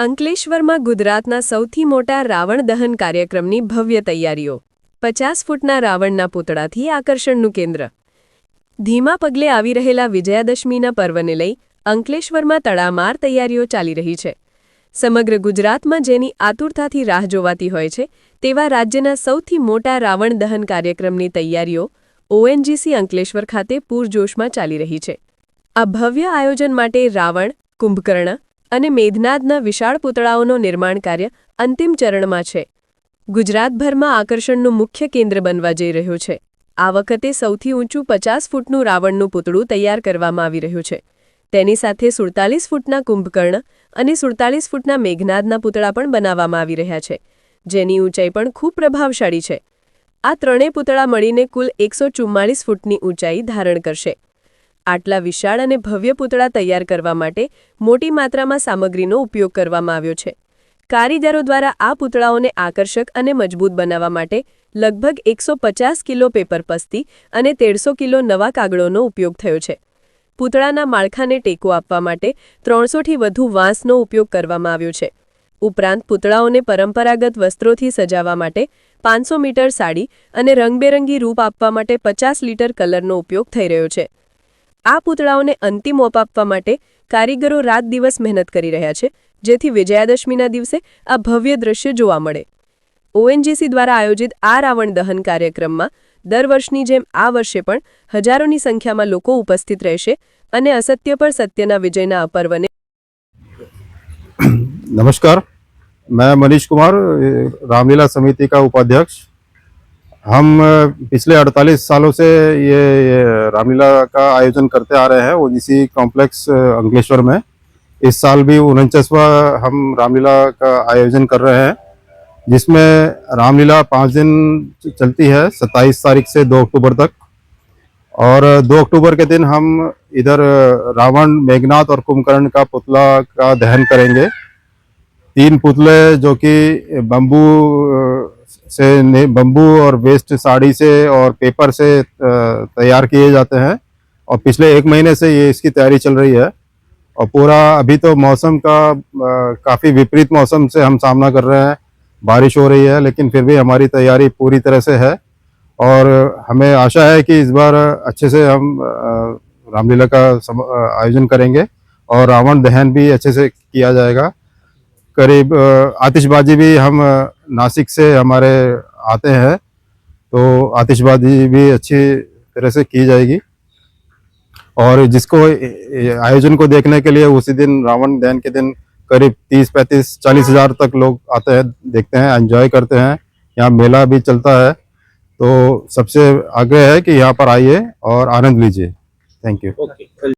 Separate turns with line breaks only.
અંકલેશ્વરમાં ગુજરાતના સૌથી મોટા રાવણ દહન કાર્યક્રમની ભવ્ય તૈયારીઓ. પચાસ ફૂટના રાવણના પૂતળાથી આકર્ષણનું કેન્દ્ર. ધીમા પગલે આવી રહેલા વિજયાદશમીના પર્વને લઈ અંકલેશ્વરમાં તડામાર તૈયારીઓ ચાલી રહી છે. સમગ્ર ગુજરાતમાં જેની આતુરતાથી રાહ જોવાતી હોય છે, તેવા રાજ્યના સૌથી મોટા રાવણ દહન કાર્યક્રમની તૈયારીઓ ઓએનજીસી અંકલેશ્વર ખાતે પૂરજોશમાં ચાલી રહી છે. આ ભવ્ય આયોજન માટે રાવણ, કુંભકર્ણ અને મેઘનાદના વિશાળ પૂતળાઓનું નિર્માણ કાર્ય અંતિમ ચરણમાં છે. ગુજરાતભરમાં આકર્ષણનું મુખ્ય કેન્દ્ર બનવા જઈ રહ્યું છે. આ વખતે સૌથી ઊંચું પચાસ ફૂટનું રાવણનું પૂતળું તૈયાર કરવામાં આવી રહ્યું છે. તેની સાથે સુડતાલીસ ફૂટના કુંભકર્ણ અને સુડતાલીસ ફૂટના મેઘનાદના પૂતળા પણ બનાવવામાં આવી રહ્યા છે. જેની ઊંચાઈ પણ ખૂબ પ્રભાવશાળી છે. આ ત્રણેય પૂતળા મળીને કુલ એકસો ફૂટની ઊંચાઈ ધારણ કરશે. આટલા વિશાળ અને ભવ્ય પૂતળા તૈયાર કરવા માટે મોટી માત્રામાં સામગ્રીનો ઉપયોગ કરવામાં આવ્યો છે. કારીગરો દ્વારા આ પૂતળાઓને આકર્ષક અને મજબૂત બનાવવા માટે લગભગ એકસો કિલો પેપર પસ્તી અને તેરસો કિલો નવા કાગળોનો ઉપયોગ થયો છે. પૂતળાના માળખાને ટેકો આપવા માટે ત્રણસોથી વધુ વાંસનો ઉપયોગ કરવામાં આવ્યો છે. ઉપરાંત પૂતળાઓને પરંપરાગત વસ્ત્રોથી સજાવવા માટે પાંચસો મીટર સાડી અને રંગબેરંગી રૂપ આપવા માટે પચાસ લીટર કલરનો ઉપયોગ થઈ રહ્યો છે. આ પૂતળાઓને અંતિમ ઓપ આપવા માટે કારીગરો રાત દિવસ મહેનત કરી રહ્યા છે જેથી વિજયાદશમીના દિવસે આ ભવ્ય દ્રશ્ય જોવા મળે ઓએનજીસી દ્વારા આયોજિત આ રાવણ દહન કાર્યક્રમમાં દર વર્ષની જેમ આ વર્ષે પણ હજારોની સંખ્યામાં લોકો ઉપસ્થિત રહેશે અને અસત્ય પર સત્યના વિજયના આ પર્વને
नमस्कार मैं मनीष कुमार ये रामलीला समिति का उपाध्यक्ष हम पिछले 48 सालों से ये, ये रामलीला का आयोजन करते आ रहे हैं ओजीसी कॉम्प्लेक्स अंकलेश्वर में। इस साल भी उनचासवा हम रामलीला का आयोजन कर रहे हैं जिसमें रामलीला पाँच दिन चलती है 27 तारीख से 2 अक्टूबर तक। और 2 अक्टूबर के दिन हम इधर रावण मेघनाथ और कुंभकर्ण का पुतला का दहन करेंगे। तीन पुतले जो कि बम्बू से बम्बू और वेस्ट साड़ी से और पेपर से तैयार किए जाते हैं। और पिछले एक महीने से ये इसकी तैयारी चल रही है। और पूरा अभी तो मौसम का काफ़ी विपरीत मौसम से हम सामना कर रहे हैं। बारिश हो रही है, लेकिन फिर भी हमारी तैयारी पूरी तरह से है। और हमें आशा है कि इस बार अच्छे से हम रामलीला का आयोजन करेंगे। और रावण दहन भी अच्छे से किया जाएगा। करीब आतिशबाजी भी हम नासिक से हमारे आते हैं तो आतिशबाजी भी अच्छी तरह से की जाएगी। और जिसको आयोजन को देखने के लिए उसी दिन, रावण दहन के दिन करीब तीस, पैंतीस, चालीस हज़ार तक लोग आते हैं, देखते हैं एंजॉय करते हैं। यहाँ मेला भी चलता है। तो सबसे आग्रह है कि यहाँ पर आइए और आनंद लीजिए। Thank you